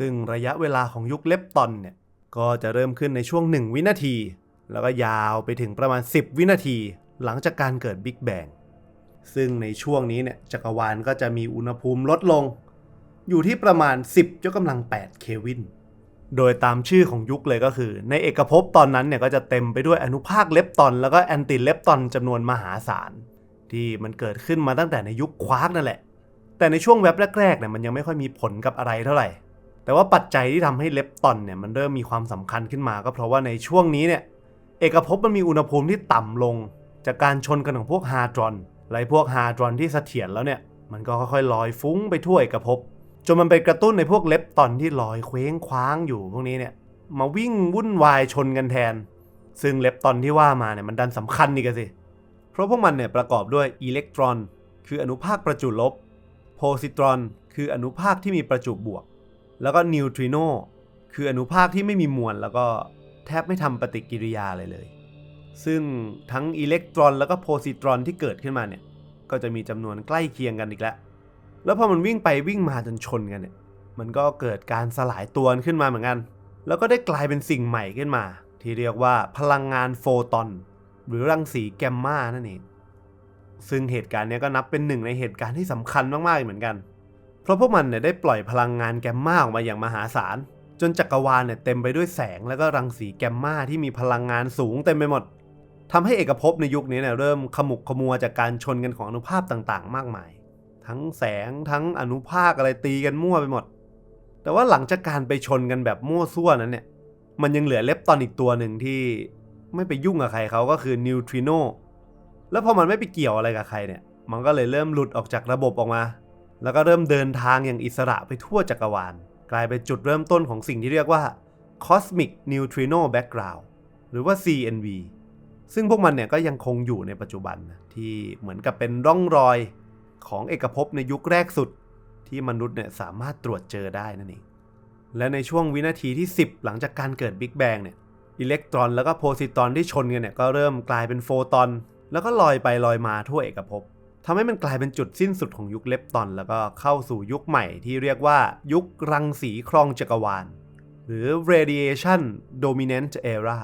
ซึ่งระยะเวลาของยุคเลปตอนเนี่ย ก็จะเริ่มขึ้นในช่วง 1 วินาที แล้วก็ยาวไปถึงประมาณ 10 วินาที หลังจากการเกิดบิ๊กแบงซึ่งในช่วงนี้เนี่ยจักรวาลก็จะมีอุณหภูมิลดลง อยู่ที่ประมาณ 10ยกกำลัง 8 เควิน โดยตามชื่อของยุคเลยก็คือ ในเอกภพตอนนั้นเนี่ยก็จะเต็มไปด้วยอนุภาคเลปตอน แล้วก็แอนติเลปตอนจำนวนมหาศาล ที่มันเกิดขึ้นมาตั้งแต่ในยุคควาร์กนั่นแหละ แต่ในช่วงแว็บแรกๆเนี่ยมันยังไม่ค่อยมีผลกับอะไรเท่าไหร่ แต่ว่าปัจจัยที่ทำให้เลปตอนเนี่ยมันเริ่มมีความสำคัญขึ้นมาก็เพราะว่าในช่วงนี้เนี่ยเอกภพมันมีอุณหภูมิที่ต่ำลง จากการชนกันของพวกฮาร์ดรอนและพวกฮาร์ดรอนที่เสถียรแล้วเนี่ยมันก็ค่อยๆลอยฟุ้งไปทั่วเอกภพจนมันไปกระตุ้นในพวกเล็บตอนที่ลอยเคว้งคว้างอยู่พวกนี้เนี่ยมาวิ่งวุ่นวายชนกันแทน ซึ่งเล็บตอนที่ว่ามาเนี่ยมันดันสำคัญนี่กันสิ เพราะพวกมันเนี่ยประกอบด้วยอิเล็กตรอน คืออนุภาคประจุลบ โพซิตรอน คืออนุภาคที่มีประจุบวก แล้วก็นิวทริโนคืออนุภาคที่ไม่มีมวลแล้วก็แทบไม่ทำปฏิกิริยาอะไรเลย ซึ่งทั้งอิเล็กตรอนแล้วก็โพซิตรอนที่เกิดขึ้นมาเนี่ย ก็จะมีจำนวนใกล้เคียงกันอีกแล้ว แล้วพอมันวิ่งไปวิ่งมาจนชนกันเนี่ย มันก็เกิดการสลายตัวขึ้นมาเหมือนกัน แล้วก็ได้กลายเป็นสิ่งใหม่ขึ้นมา ที่เรียกว่าพลังงานโฟตอน หรือรังสีแกมมานั่นเอง ซึ่งเหตุการณ์นี้ก็นับเป็นหนึ่งในเหตุการณ์ที่สำคัญมากๆเหมือนกันเราะพวกมันเนี่ยได้ปล่อยพลังงานแกมมาออกมาอย่างมหาศาล จนจักรวาลเนี่ยเต็มไปด้วยแสงแล้วก็รังสีแกมมาที่มีพลังงานสูงเต็มไปหมดทำให้เอกภพในยุคนี้เนี่ยเริ่มขมุกขมัวจากการชนกันของอนุภาพต่างๆ มากมาย ทั้งแสงทั้งอนุภาคอะไรตีกันมั่วไปหมด แต่ว่าหลังจากการไปชนกันแบบมั่วซั่วนั้นเนี่ยมันยังเหลือเล็บตอนอีกตัวหนึ่งที่ไม่ไปยุ่งกับใครเขาก็คือนิวทริโนแล้วพอมันไม่ไปเกี่ยวอะไรกับใครเนี่ย มันก็เลยเริ่มหลุดออกจากระบบออกมา แล้วก็เริ่มเดินทางอย่างอิสระไปทั่วจักรวาล กลายเป็นจุดเริ่มต้นของสิ่งที่เรียกว่า Cosmic Neutrino Background หรือว่า CNV ซึ่งพวกมันเนี่ยก็ยังคงอยู่ในปัจจุบันนะที่เหมือนกับเป็นร่องรอยของเอกภพในยุคแรกสุด ที่มนุษย์เนี่ยสามารถตรวจเจอได้นั่นเองและในช่วงวินาทีที่ 10 หลังจากการเกิดบิ๊กแบงเนี่ยอิเล็กตรอนแล้วก็โพซิตรอนที่ชนกันเนี่ยก็เริ่มกลายเป็นโฟตอน แล้วก็ลอยไปลอยมาทั่วเอกภพ ทำให้มันกลายเป็นจุดสิ้นสุดของยุคเลปตอน แล้วก็เข้าสู่ยุคใหม่ที่เรียกว่ายุครังสีครองจักรวาล หรือ radiation dominant era